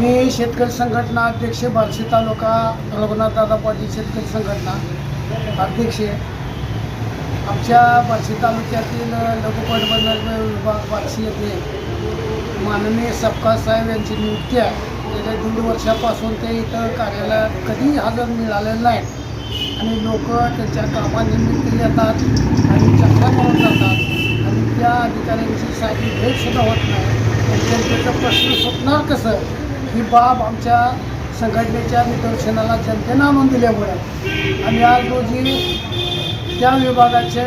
मी शेतकरी संघटना अध्यक्ष बार्शी तालुका रघुनाथदादा पाटील शेतकरी संघटना अध्यक्ष आहे. आमच्या बार्शी तालुक्यातील लघुपटबंधन विभाग बार्शी येथे माननीय सपकाळ साहेब यांची नियुक्ती आहे. गेल्या दीड वर्षापासून ते इथं कार्यालयात कधीही हजर मिळालेलं नाही आणि लोक त्यांच्या कामानिमित्त येतात आणि चक्रा करून जातात. आणि त्या अधिकाऱ्यांची साधी भेटसुद्धा होत नाही. त्यांच्या प्रश्न सुटणार कसं? ही बाब आमच्या संघटनेच्या निदर्शनाला जनतेनं आणून दिल्यामुळे आणि आज रोजी त्या विभागाचे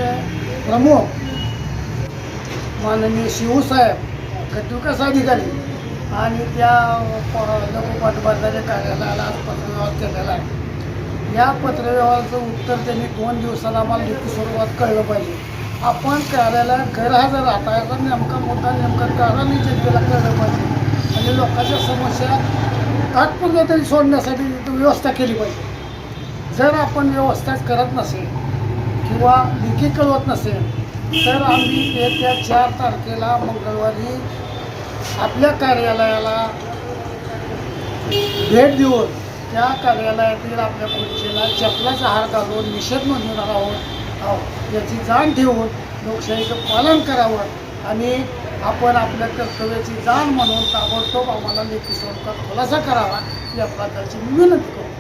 प्रमुख माननीय शिवसाहेब गटविकास अधिकारी आणि त्या लोकपाठबाजाच्या कार्यालयाला आज पत्रव्यवहार केलेला आहे. या पत्रव्यवहाराचं उत्तर त्यांनी दोन दिवसाला आम्हाला लिखित स्वरूपात कळलं पाहिजे. आपण कार्यालयात गैरहजर राहता नेमका मोठा नेमका कारण जनतेला कळलं पाहिजे. आणि लोकांच्या समस्या तात्पुरत्या तरी सोडण्यासाठी व्यवस्था केली पाहिजे. जर आपण व्यवस्था करत नसेल किंवा लिखी कळवत नसेल तर आम्ही येत्या चार तारखेला मंगळवारी आपल्या कार्यालयाला भेट देऊन त्या कार्यालयातील आपल्या खुर्चीला चपलाचा हार घालून निषेध नोंदवणार आहोत. आहोत. याची जाण ठेवून लोकशाहीचं पालन करावं. आणि आपण आपल्या कर्तव्याची जाण म्हणून ताबडतोब आम्हाला लेखी स्वरूपात खुलासा करावा या प्रकारची त्याची विनंती करू